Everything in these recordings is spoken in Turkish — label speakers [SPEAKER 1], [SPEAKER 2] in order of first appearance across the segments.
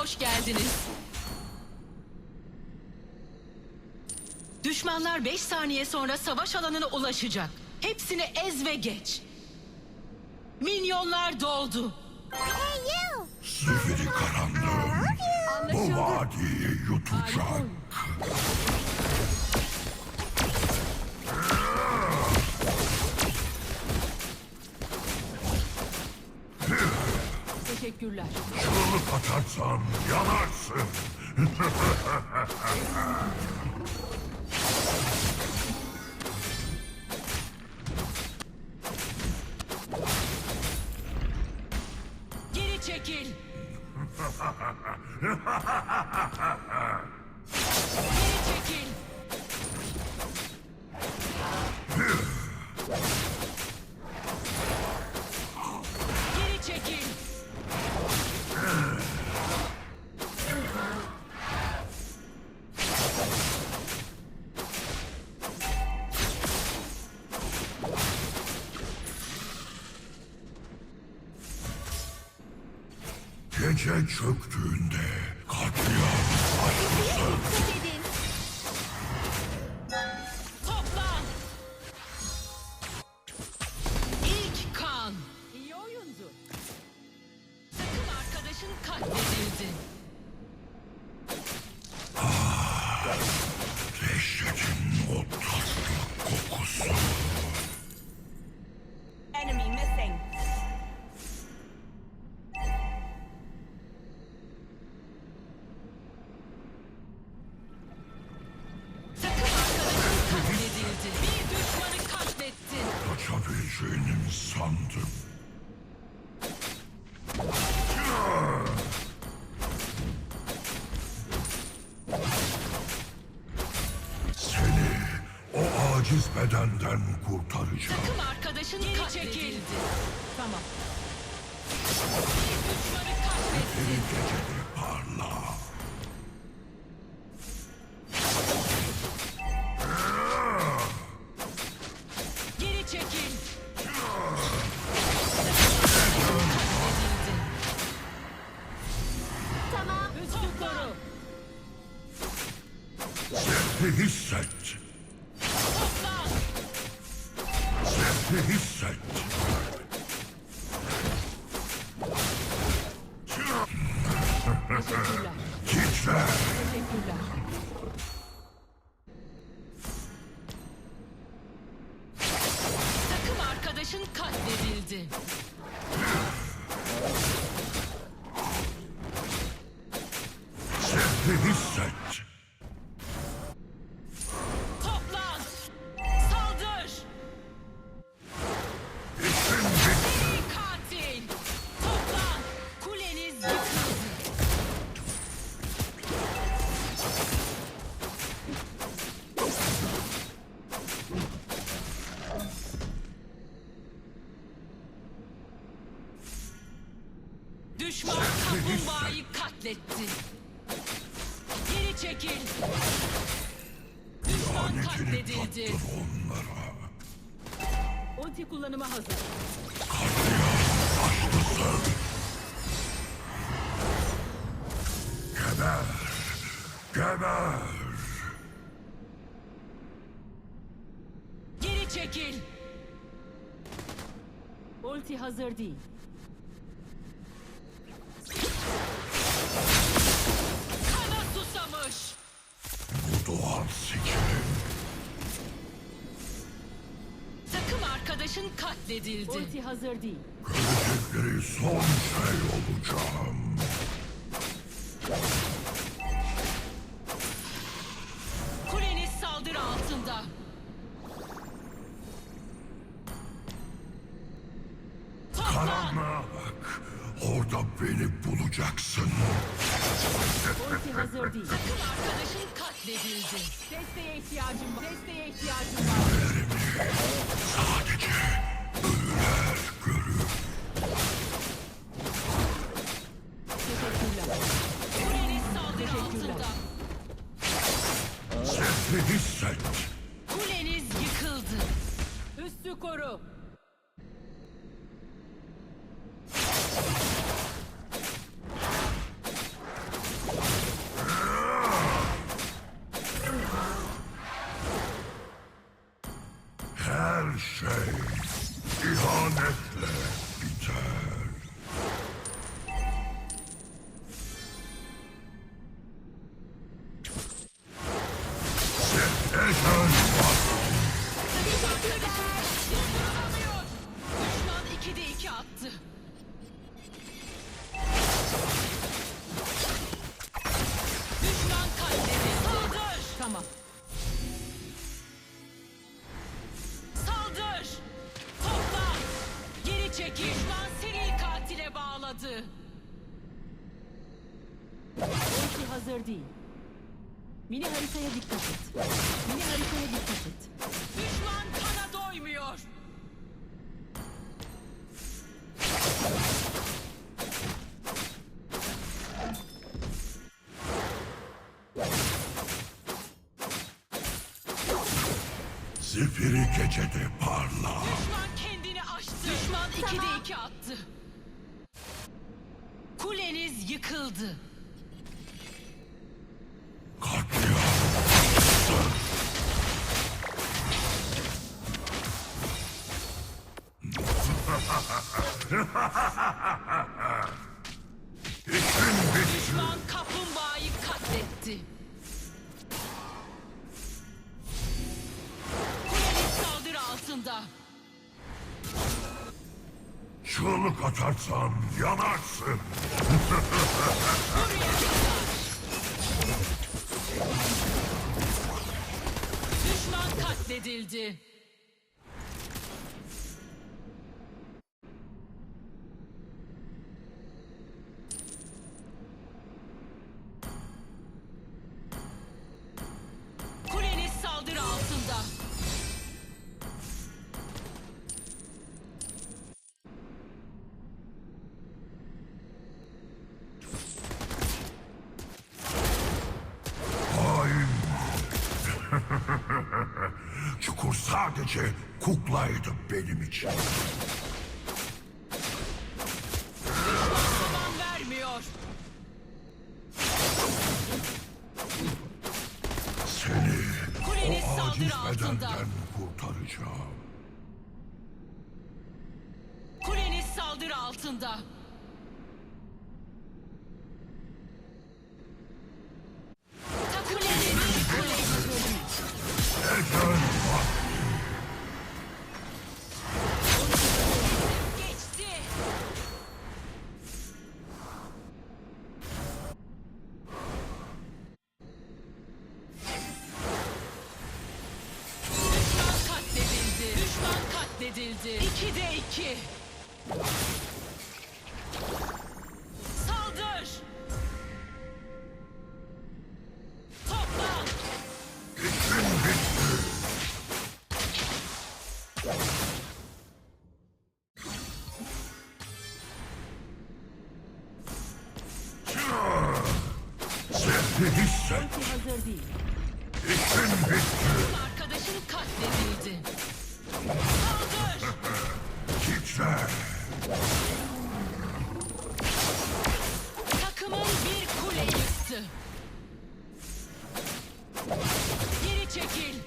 [SPEAKER 1] hoş geldiniz. Düşmanlar 5 saniye sonra savaş alanına ulaşacak. Hepsini ez ve geç. Minyonlar doldu.
[SPEAKER 2] Hey you!
[SPEAKER 3] Zifiri karanlığım bu vadiyi yutacak.
[SPEAKER 1] Teşekkürler.
[SPEAKER 3] Çığlık atarsan yanarsın. Gece çöktüğünde kurtaracağım.
[SPEAKER 1] Takım arkadaşın katledildi. Tamam. Bir düşmanı katlettin. Teşekkürler. Ulti kullanıma hazır.
[SPEAKER 3] Başlasın. Geber. Geber.
[SPEAKER 1] Geri çekil. Ulti hazır değil. Kana susamış.
[SPEAKER 3] Bu doğal
[SPEAKER 1] arkadaşın katledildi. Ulti hazır değil.
[SPEAKER 3] Görecekleri son şey olacağım.
[SPEAKER 1] Kuleniz saldırı altında.
[SPEAKER 3] Karanlığa bak. Orada beni bulacaksın.
[SPEAKER 1] Ulti hazır değil. Takım arkadaşın katledildi. Desteğe ihtiyacım var. Desteğe ihtiyacım var.
[SPEAKER 3] Şey ihanetle biter. Ejder
[SPEAKER 1] Düşman 2'de 2 attı. Düşman. Saldır. Tamam. Hazır değil. Mini haritaya dikkat et. Mini haritaya dikkat et. Düşman kana doymuyor.
[SPEAKER 3] Zifiri gecede parla.
[SPEAKER 1] Düşman kendini aştı. Düşman 2'de 2 attı. Kuleniz yıkıldı.
[SPEAKER 3] İşin bitti.
[SPEAKER 1] Düşman kaplumbağayı katletti. Kuleniz saldırı altında.
[SPEAKER 3] Çığlık atarsan yanarsın.
[SPEAKER 1] Buraya kadar. Düşman katledildi.
[SPEAKER 3] Sadece kuklaydı benim için.
[SPEAKER 1] Vermiyor.
[SPEAKER 3] Seni
[SPEAKER 1] Kuleniz
[SPEAKER 3] o aciz
[SPEAKER 1] saldırı altında.
[SPEAKER 3] bedenden kurtaracağım.
[SPEAKER 1] Kuleniz saldırı altında.
[SPEAKER 3] Hisset.
[SPEAKER 1] hazır değil.
[SPEAKER 3] İşin bitti.
[SPEAKER 1] Arkadaşın katledildi. Saldır.
[SPEAKER 3] Titre.
[SPEAKER 1] Takımın bir kule yıktı. Geri çekil.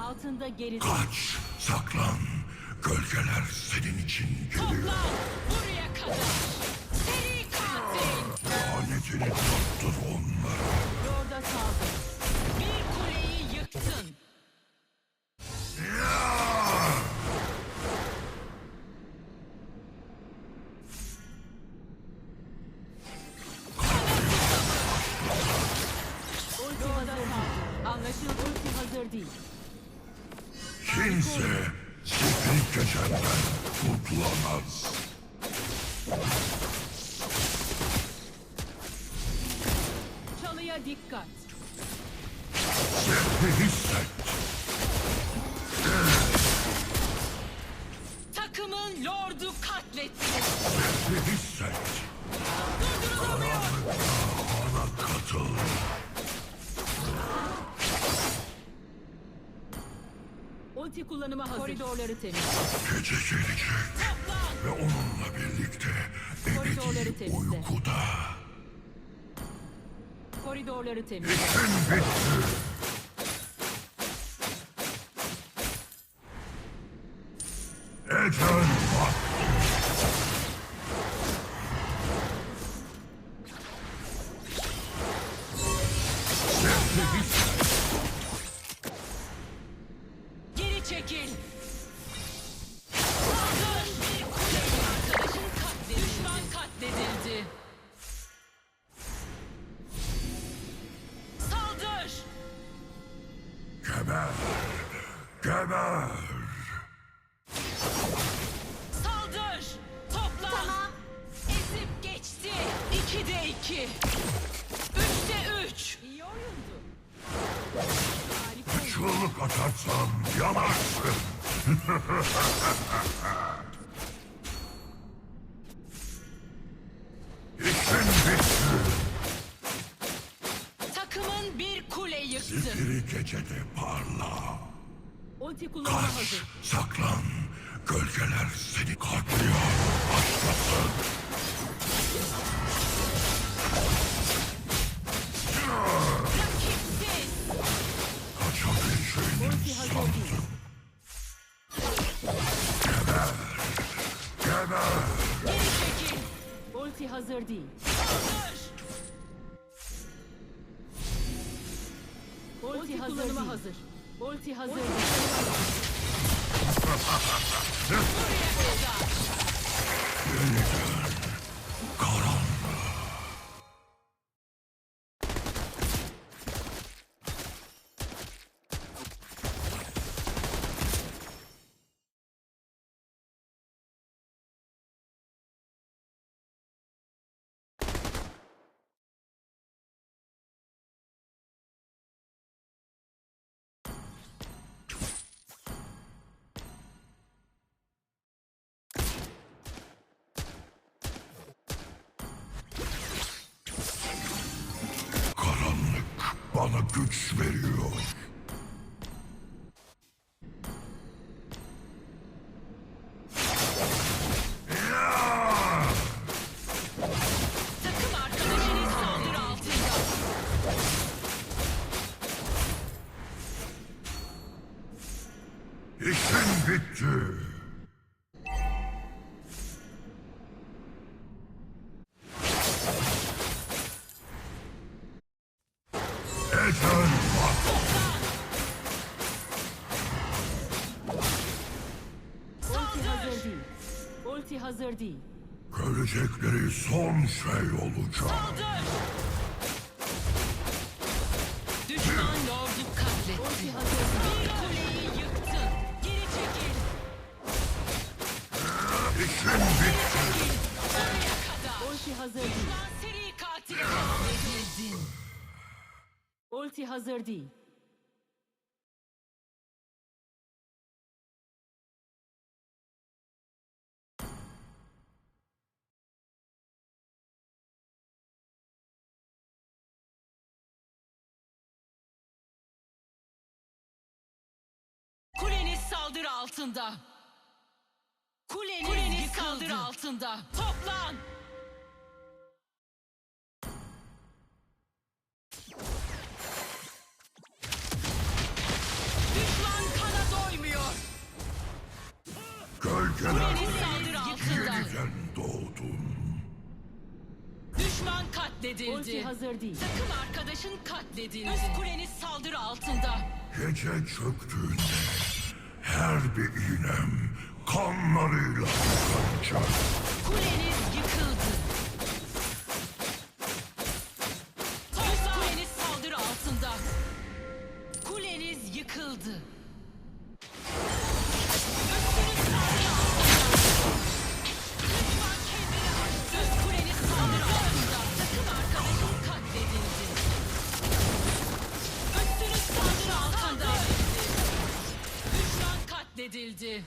[SPEAKER 1] Altında geri dön.
[SPEAKER 3] Kaç, saklan. Gölgeler senin için geliyor.
[SPEAKER 1] Toplan. Buraya kadar.
[SPEAKER 3] Lanetini tattır onlara.
[SPEAKER 1] Orada saldır. Bir kuleyi yıktın. Değil. Anlaşıldı. Ulti hazır değil.
[SPEAKER 3] Kimse zifiri gecenden kurtulamaz.
[SPEAKER 1] Çalıya dikkat.
[SPEAKER 3] Hisset.
[SPEAKER 1] Takımın lordu katletti.
[SPEAKER 3] Hisset. Karanlıkta bana katıl.
[SPEAKER 1] Ulti kullanıma hazır. Koridorları temiz.
[SPEAKER 3] Gece gelecek
[SPEAKER 1] Toplan.
[SPEAKER 3] ve onunla birlikte ebedi
[SPEAKER 1] temizle.
[SPEAKER 3] uykuda.
[SPEAKER 1] Koridorları
[SPEAKER 2] temizle.
[SPEAKER 1] Ethan Bak. İkide iki. Üçte üç. İyi oyundu.
[SPEAKER 3] Çığlık atarsan yanarsın. İşin bitti.
[SPEAKER 1] Takımın bir kule yıktı.
[SPEAKER 3] Zifiri gecede parla.
[SPEAKER 1] Ulti kullanıma
[SPEAKER 3] Kaç,
[SPEAKER 1] hazır.
[SPEAKER 3] saklan. Gölgeler seni katlıyor. Başlasın.
[SPEAKER 4] Hazır değil. Ulti,
[SPEAKER 1] Ulti
[SPEAKER 4] hazır
[SPEAKER 1] kullanıma hazır.
[SPEAKER 4] Ulti hazır değil.
[SPEAKER 1] Buraya
[SPEAKER 3] bana güç veriyor.
[SPEAKER 1] Takım arkadaşınız saldırı altında.
[SPEAKER 3] İşin bitti. Görecekleri son şey olacak.
[SPEAKER 1] Saldır. Düşman lordu katletti. Bir kuleyi yıktın. Geri çekil.
[SPEAKER 3] İşin bitti.
[SPEAKER 1] Çekil. Buraya kadar.
[SPEAKER 4] Ulti hazır değil.
[SPEAKER 1] Düşman seri katili katledildin.
[SPEAKER 4] Ulti hazır değil.
[SPEAKER 1] Altında. Kuleniz, saldırı altında. Toplan. Düşman kana doymuyor.
[SPEAKER 3] Gölgeler
[SPEAKER 1] Kuleniz saldırı altında.
[SPEAKER 3] yeniden doğdun.
[SPEAKER 1] Düşman katledildi.
[SPEAKER 4] Ulti hazır değil.
[SPEAKER 1] Takım arkadaşın katledildi. Üst kuleniz saldırı altında.
[SPEAKER 3] Gece çöktüğünde her bir iğnem kanlarıyla yıkanacak.
[SPEAKER 1] Kuleniz yıkıldı. Üstünüz